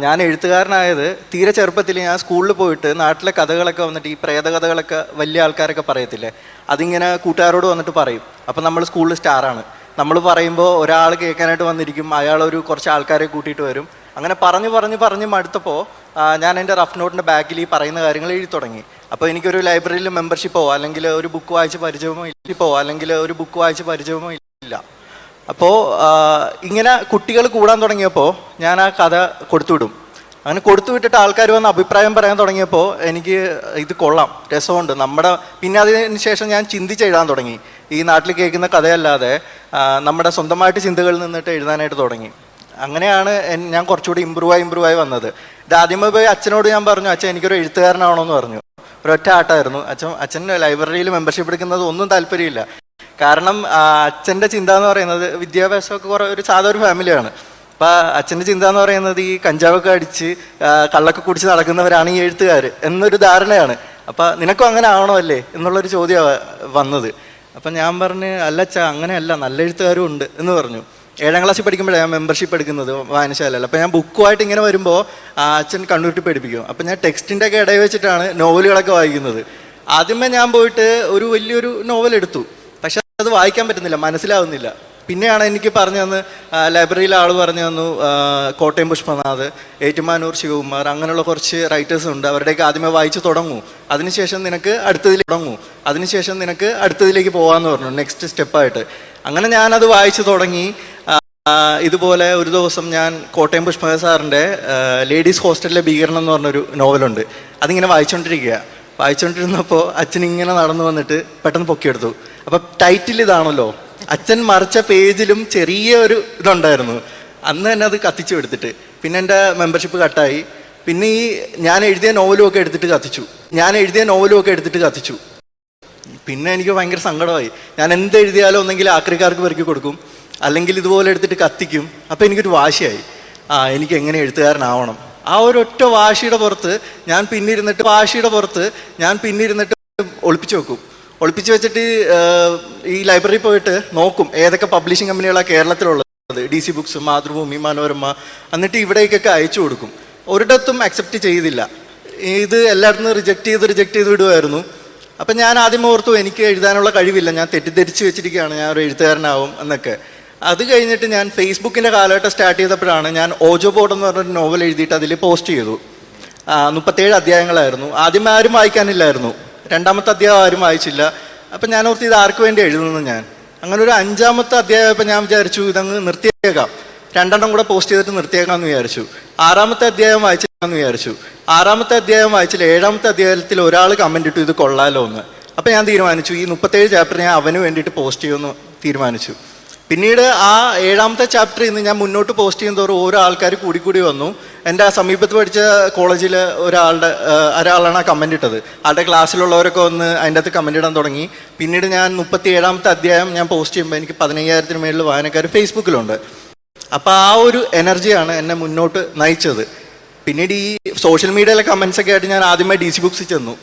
ഞാൻ എഴുത്തുകാരനായത് തീരെ ചെറുപ്പത്തിൽ ഞാൻ സ്കൂളിൽ പോയിട്ട് നാട്ടിലെ കഥകളൊക്കെ വന്നിട്ട് ഈ പ്രേത കഥകളൊക്കെ വലിയ ആൾക്കാരൊക്കെ പറയത്തില്ലേ? അതിങ്ങനെ കൂട്ടുകാരോട് വന്നിട്ട് പറയും. അപ്പം നമ്മൾ സ്കൂളിൽ സ്റ്റാറാണ്. നമ്മൾ പറയുമ്പോൾ ഒരാൾ കേൾക്കാനായിട്ട് വന്നിരിക്കും. അയാൾ ഒരു കുറച്ച് ആൾക്കാരെ കൂട്ടിയിട്ട് വരും. അങ്ങനെ പറഞ്ഞ് പറഞ്ഞ് പറഞ്ഞ് മടുത്തപ്പോൾ ഞാൻ എന്റെ റഫ് നോട്ടിന്റെ ബാക്കിൽ ഈ പറയുന്ന കാര്യങ്ങൾ എഴുതി തുടങ്ങി. അപ്പോൾ എനിക്കൊരു ലൈബ്രറിയിൽ മെമ്പർഷിപ്പോ അല്ലെങ്കിൽ ഒരു ബുക്ക് വായിച്ച് പരിചയമോ ഇല്ലിപ്പോ അല്ലെങ്കിൽ ഒരു ബുക്ക് വായിച്ച് പരിചയമോ ഇല്ല. അപ്പോൾ ഇങ്ങനെ കുട്ടികൾ കൂടാൻ തുടങ്ങിയപ്പോൾ ഞാൻ ആ കഥ കൊടുത്തുവിടും. അങ്ങനെ കൊടുത്തു വിട്ടിട്ട് ആൾക്കാർ വന്ന് അഭിപ്രായം പറയാൻ തുടങ്ങിയപ്പോൾ എനിക്ക് ഇത് കൊള്ളാം രസമുണ്ട്. നമ്മുടെ പിന്നെ അതിന് ശേഷം ഞാൻ ചിന്തിച്ച് എഴുതാൻ തുടങ്ങി. ഈ നാട്ടിൽ കേൾക്കുന്ന കഥയല്ലാതെ നമ്മുടെ സ്വന്തമായിട്ട് ചിന്തകളിൽ നിന്നിട്ട് എഴുതാനായിട്ട് തുടങ്ങി. അങ്ങനെയാണ് ഞാൻ കുറച്ചുകൂടി ഇമ്പ്രൂവ് ആയി ഇമ്പ്രൂവ് ആയി വന്നത്. ഇത് ആദ്യമേ പോയി അച്ഛനോട് ഞാൻ പറഞ്ഞു അച്ഛൻ എനിക്കൊരു എഴുത്തുകാരനാണോ എന്ന് പറഞ്ഞു. ഒരൊറ്റ ആട്ടായിരുന്നു. അച്ഛൻ അച്ഛൻ ലൈബ്രറിയിൽ മെമ്പർഷിപ്പ് എടുക്കുന്നത് ഒന്നും താല്പര്യമില്ല. കാരണം അച്ഛന്റെ ചിന്ത എന്ന് പറയുന്നത് വിദ്യാഭ്യാസമൊക്കെ കുറെ ഒരു സാധാ ഒരു ഫാമിലിയാണ്. അപ്പം അച്ഛന്റെ ചിന്ത എന്ന് പറയുന്നത് ഈ കഞ്ചാവൊക്കെ അടിച്ച് കള്ളൊക്കെ കുടിച്ച് നടക്കുന്നവരാണ് ഈ എഴുത്തുകാർ എന്നൊരു ധാരണയാണ്. അപ്പം നിനക്കും അങ്ങനെ ആവണോ അല്ലേ എന്നുള്ളൊരു ചോദ്യമാണ് വന്നത്. അപ്പം ഞാൻ പറഞ്ഞ് അല്ല അച്ഛാ അങ്ങനെയല്ല നല്ല എഴുത്തുകാരും ഉണ്ട് എന്ന് പറഞ്ഞു. ഏഴാം ക്ലാസ്സിൽ പഠിക്കുമ്പോഴാണ് ഞാൻ മെമ്പർഷിപ്പ് എടുക്കുന്നത് വായനശാലയിൽ. അപ്പോൾ ഞാൻ ബുക്കുമായിട്ട് ഇങ്ങനെ വരുമ്പോൾ അച്ഛൻ കണ്ണൂരിട്ട് പഠിപ്പിക്കും. അപ്പം ഞാൻ ടെക്സ്റ്റിന്റെ ഒക്കെ ഇടയിൽ വെച്ചിട്ടാണ് നോവലുകളൊക്കെ വായിക്കുന്നത്. ആദ്യമേ ഞാൻ പോയിട്ട് ഒരു വലിയൊരു നോവൽ എടുത്തു അത് വായിക്കാൻ പറ്റുന്നില്ല മനസ്സിലാവുന്നില്ല. പിന്നെയാണ് എനിക്ക് പറഞ്ഞു തന്ന് ലൈബ്രറിയിലെ ആൾ പറഞ്ഞു തന്നു കോട്ടയം പുഷ്പനാഥ് ഏറ്റുമാനൂർ ശിവകുമാർ അങ്ങനെയുള്ള കുറച്ച് റൈറ്റേഴ്സ് ഉണ്ട്. അവരുടെയൊക്കെ ആദ്യമേ വായിച്ചു തുടങ്ങൂ. അതിനുശേഷം നിനക്ക് അടുത്തതിൽ തുടങ്ങൂ. അതിനുശേഷം നിനക്ക് അടുത്തതിലേക്ക് പോകാമെന്ന് പറഞ്ഞു നെക്സ്റ്റ് സ്റ്റെപ്പായിട്ട് അങ്ങനെ ഞാനത് വായിച്ചു തുടങ്ങി. ഇതുപോലെ ഒരു ദിവസം ഞാൻ കോട്ടയം പുഷ്പക സാറിന്റെ ലേഡീസ് ഹോസ്റ്റലിലെ ഭീകരണം എന്ന് പറഞ്ഞൊരു നോവലുണ്ട് അതിങ്ങനെ വായിച്ചുകൊണ്ടിരിക്കുക വായിച്ചുകൊണ്ടിരുന്നപ്പോൾ അച്ഛൻ ഇങ്ങനെ നടന്നു വന്നിട്ട് പെട്ടെന്ന് പൊക്കിയെടുത്തു. അപ്പം ടൈറ്റിൽ ഇതാണല്ലോ. അച്ഛൻ മറിച്ച പേജിലും ചെറിയ ഒരു ഇതുണ്ടായിരുന്നു. അന്ന് തന്നെ അത് കത്തിച്ചു എടുത്തിട്ട്. പിന്നെ എന്റെ മെമ്പർഷിപ്പ് കട്ടായി പിന്നെ ഈ ഞാൻ എഴുതിയ നോവലും ഒക്കെ എടുത്തിട്ട് കത്തിച്ചു. ഞാൻ എഴുതിയ നോവലും ഒക്കെ എടുത്തിട്ട് കത്തിച്ചു. പിന്നെ എനിക്ക് ഭയങ്കര സങ്കടമായി. ഞാൻ എന്ത് എഴുതിയാലും ഒന്നെങ്കിൽ ആക്രിക്കാർക്ക് പെറുക്കി കൊടുക്കും. അല്ലെങ്കിൽ ഇതുപോലെ എടുത്തിട്ട് കത്തിക്കും. അപ്പം എനിക്കൊരു വാശിയായി. ആ എനിക്ക് എങ്ങനെ എഴുത്തുകാരനാവണം? ആ ഒരൊറ്റ വാശിയുടെ പുറത്ത് ഞാൻ പിന്നിരുന്നിട്ട് വാശിയുടെ പുറത്ത് ഞാൻ പിന്നിരുന്നിട്ട് ഒളിപ്പിച്ചു വെക്കും. ഒളിപ്പിച്ചു വെച്ചിട്ട് ഈ ലൈബ്രറി പോയിട്ട് നോക്കും ഏതൊക്കെ പബ്ലിഷിംഗ് കമ്പനികളാണ് കേരളത്തിലുള്ളത്. D C books Mathrubhumi Manorama എന്നിട്ട് ഇവിടേക്കൊക്കെ അയച്ചു കൊടുക്കും. ഒരിടത്തും അക്സെപ്റ്റ് ചെയ്തില്ല. ഇത് എല്ലായിടത്തും റിജക്റ്റ് ചെയ്ത് റിജക്റ്റ് ചെയ്ത് വിടുമായിരുന്നു അപ്പം ഞാൻ ആദ്യം ഓർത്തു എനിക്ക് എഴുതാനുള്ള കഴിവില്ല. ഞാൻ തെറ്റിദ്ധരിച്ച് വെച്ചിരിക്കുകയാണ്. ഞാൻ ഒരു എഴുത്തുകാരനാവും എന്നൊക്കെ. അത് കഴിഞ്ഞിട്ട് ഞാൻ ഫേസ്ബുക്കിന്റെ കാലഘട്ടം സ്റ്റാർട്ട് ചെയ്തപ്പോഴാണ് ഞാൻ ഓജോ ബോർഡ് എന്ന് പറഞ്ഞൊരു നോവൽ എഴുതിയിട്ട് അതിൽ പോസ്റ്റ് ചെയ്തു. മുപ്പത്തേഴ് അധ്യായങ്ങളായിരുന്നു. ആദ്യം ആരും വായിക്കാനില്ലായിരുന്നു. രണ്ടാമത്തെ അധ്യായം ആരും വായിച്ചില്ല. അപ്പം ഞാൻ ഓർത്ത് ഇത് ആർക്ക് വേണ്ടി എഴുതുന്നു ഞാൻ. അങ്ങനെ ഒരു അഞ്ചാമത്തെ അധ്യായം ഞാൻ വിചാരിച്ചു ഇതങ്ങ് നിർത്തിയേക്കാം. രണ്ടെണ്ണം കൂടെ പോസ്റ്റ് ചെയ്തിട്ട് നിർത്തിയേക്കാമെന്ന് വിചാരിച്ചു. ആറാമത്തെ അധ്യായം വായിച്ചേക്കാമെന്ന് വിചാരിച്ചു. ആറാമത്തെ അധ്യായം വായിച്ചില്ല. ഏഴാമത്തെ അധ്യായത്തിൽ ഒരാൾ കമന്റ് ഇട്ടു ഇത് കൊള്ളാലോ എന്ന് അപ്പം ഞാൻ തീരുമാനിച്ചു. ഈ മുപ്പത്തേഴ് ചാപ്റ്റർ ഞാൻ അവന് വേണ്ടിയിട്ട് പോസ്റ്റ് ചെയ്യുമെന്ന് തീരുമാനിച്ചു. പിന്നീട് ആ ഏഴാമത്തെ ചാപ്റ്ററിൽ നിന്ന് ഞാൻ മുന്നോട്ട് പോസ്റ്റ് ചെയ്യുന്ന തോറും ഓരോ ആൾക്കാർ കൂടി കൂടി വന്നു. എന്റെ ആ സമീപത്ത് പഠിച്ച കോളേജിൽ ഒരാളുടെ ഒരാളാണ് ആ കമന്റ് ഇട്ടത്. ആളുടെ ക്ലാസ്സിലുള്ളവരൊക്കെ വന്ന് അതിന്റെ അകത്ത് കമന്റ് ഇടാൻ തുടങ്ങി. പിന്നീട് ഞാൻ മുപ്പത്തി ഏഴാമത്തെ അധ്യായം ഞാൻ പോസ്റ്റ് ചെയ്യുമ്പോൾ എനിക്ക് പതിനയ്യായിരത്തിന് മേളിൽ വായനക്കാർ ഫേസ്ബുക്കിലുണ്ട് അപ്പോൾ ആ ഒരു എനർജിയാണ് എന്നെ മുന്നോട്ട് നയിച്ചത്. പിന്നീട് ഈ സോഷ്യൽ മീഡിയയിലെ കമൻസ് ഒക്കെ ആയിട്ട് ഞാൻ ആദ്യമായി ഡി സി ബുക്സിൽ ചെന്നു.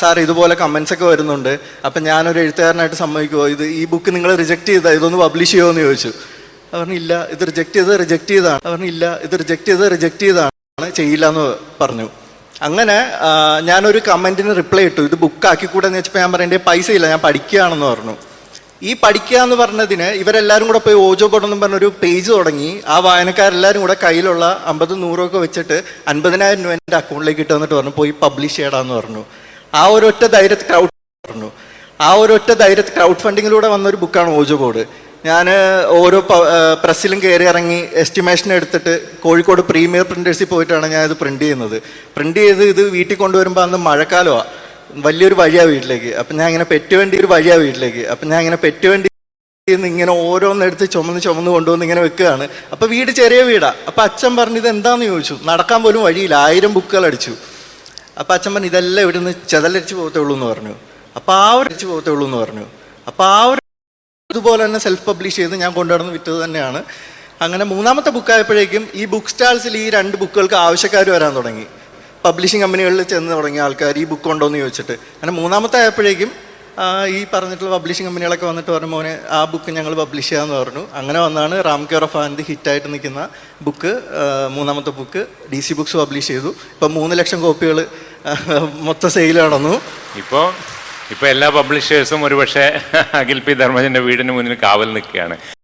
സാർ ഇതുപോലെ കമൻസ് ഒക്കെ വരുന്നുണ്ട്. അപ്പം ഞാനൊരു എഴുത്തുകാരനായിട്ട് സമ്മതിക്കുമോ ഇത് ഈ ബുക്ക് നിങ്ങൾ റിജക്ട് ചെയ്താൽ ഇതൊന്ന് പബ്ലിഷ് ചെയ്യുമോ എന്ന് ചോദിച്ചു. പറഞ്ഞു ഇല്ല ഇത് റിജക്ട് ചെയ്ത് റിജക്ട് ചെയ്താണ് പറഞ്ഞു ഇല്ല ഇത് റിജക്ട് ചെയ്ത് റിജക്ട് ചെയ്താണ് ചെയ്യില്ല എന്ന് പറഞ്ഞു. അങ്ങനെ ഞാനൊരു കമന്റിന് റിപ്ലൈ ഇട്ടു. ഇത് ബുക്കാക്കി കൂടെ എന്ന് വെച്ചപ്പോൾ ഞാൻ പറയേണ്ടത് പൈസ ഇല്ല ഞാൻ പഠിക്കുകയാണെന്ന് പറഞ്ഞു. ഈ പഠിക്കുക എന്ന് പറഞ്ഞതിന് ഇവരെല്ലാവരും കൂടെ പോയി ഓജോ ബോർഡ് പറഞ്ഞൊരു പേജ് തുടങ്ങി. ആ വായനക്കാരെല്ലാവരും കൂടെ കയ്യിലുള്ള അമ്പതും നൂറും ഒക്കെ വെച്ചിട്ട് അൻപതിനായിരം രൂപ എന്റെ അക്കൗണ്ടിലേക്ക് ഇട്ടു വന്നിട്ട് പറഞ്ഞു പോയി പബ്ലിഷ് ചെയ്യടാന്ന് പറഞ്ഞു. ആ ഒരൊറ്റ ധൈര്യത്തിൽ ക്രൗഡ് പറഞ്ഞു ആ ഒരൊറ്റ ധൈര്യത്തിൽ ക്രൗഡ് ഫണ്ടിങ്ങിലൂടെ വന്നൊരു ബുക്കാണ് ഓജോ ബോർഡ് ഞാൻ ഓരോ പ്രസ്സിലും കയറി ഇറങ്ങി എസ്റ്റിമേഷൻ എടുത്തിട്ട് കോഴിക്കോട് പ്രീമിയർ പ്രിന്റേഴ്സിൽ പോയിട്ടാണ് ഞാൻ ഇത് പ്രിന്റ് ചെയ്യുന്നത്. പ്രിന്റ് ചെയ്ത് ഇത് വീട്ടിൽ കൊണ്ടുവരുമ്പോൾ അന്ന് മഴക്കാലമാണ് വലിയൊരു വഴിയാണ് വീട്ടിലേക്ക്. അപ്പം ഞാൻ ഇങ്ങനെ പെറ്റുവേണ്ടി ഒരു വഴിയാണ് വീട്ടിലേക്ക്. അപ്പം ഞാൻ ഇങ്ങനെ പെറ്റുവേണ്ടി നിന്ന് ഇങ്ങനെ ഓരോന്നെടുത്ത് ചുമന്ന് ചുമന്ന് കൊണ്ടുവന്ന് ഇങ്ങനെ വെക്കുകയാണ്. അപ്പം വീട് ചെറിയ വീടാണ് അപ്പം അച്ഛൻ പറഞ്ഞു ഇത് എന്താണെന്ന് ചോദിച്ചു. നടക്കാൻ പോലും വഴിയില്ല. ആയിരം ബുക്കുകൾ അടിച്ചു. അപ്പൊ അച്ഛൻ പറഞ്ഞു ഇതെല്ലാം ഇവിടുന്ന് ചെതലരിച്ച് പോകത്തേ ഉള്ളൂ എന്ന് പറഞ്ഞു. അപ്പം ആ ഒരു അടിച്ച് പോകത്തേ ഉള്ളൂ എന്ന് പറഞ്ഞു. അപ്പം ആ ഒരു ഇതുപോലെ തന്നെ സെൽഫ് പബ്ലിഷ് ചെയ്ത് ഞാൻ കൊണ്ടുനടന്ന് വിറ്റത് തന്നെയാണ്. അങ്ങനെ മൂന്നാമത്തെ ബുക്കായപ്പോഴേക്കും ഈ ബുക്ക് സ്റ്റാൾസിൽ ഈ രണ്ട് ബുക്കുകൾക്ക് ആവശ്യക്കാർ വരാൻ തുടങ്ങി. പബ്ലിഷിംഗ് കമ്പനികളിൽ ചെന്ന് തുടങ്ങിയ ആൾക്കാർ ഈ ബുക്ക് ഉണ്ടോ എന്ന് ചോദിച്ചിട്ട്. അങ്ങനെ മൂന്നാമത്തെ ആയപ്പോഴേക്കും ഈ പറഞ്ഞിട്ടുള്ള പബ്ലിഷിംഗ് കമ്പനികളൊക്കെ വന്നിട്ട് പറഞ്ഞു മോനെ ആ ബുക്ക് ഞങ്ങൾ പബ്ലിഷ് ചെയ്യാമെന്ന് പറഞ്ഞു. അങ്ങനെ വന്നാണ് റാം കെയർ ഓഫ് ആൻഡ് ഹിറ്റായിട്ട് നിൽക്കുന്ന ബുക്ക് മൂന്നാമത്തെ book D C books publish ചെയ്തു. ഇപ്പം മൂന്ന് ലക്ഷം കോപ്പികൾ മൊത്തം സെയിൽ നടന്നു. ഇപ്പോൾ ഇപ്പോൾ എല്ലാ പബ്ലിഷേഴ്സും ഒരുപക്ഷെ അഖിൽ പി ധർമ്മജന്റെ വീടിന് മുന്നിൽ കാവൽ നിൽക്കുകയാണ്.